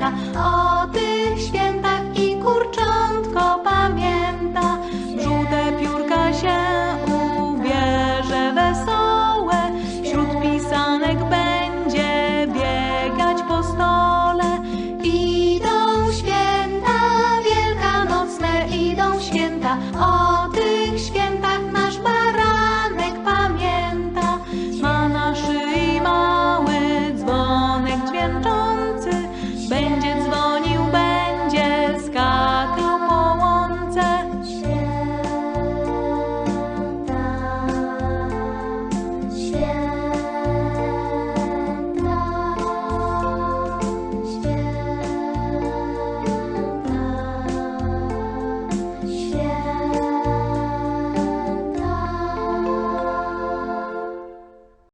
święta, o tych świętach i kurczątko pamięta. Żółte piórka się ubierze wesołe, wśród pisanek będzie biegać po stole. Idą święta wielkanocne, idą święta, o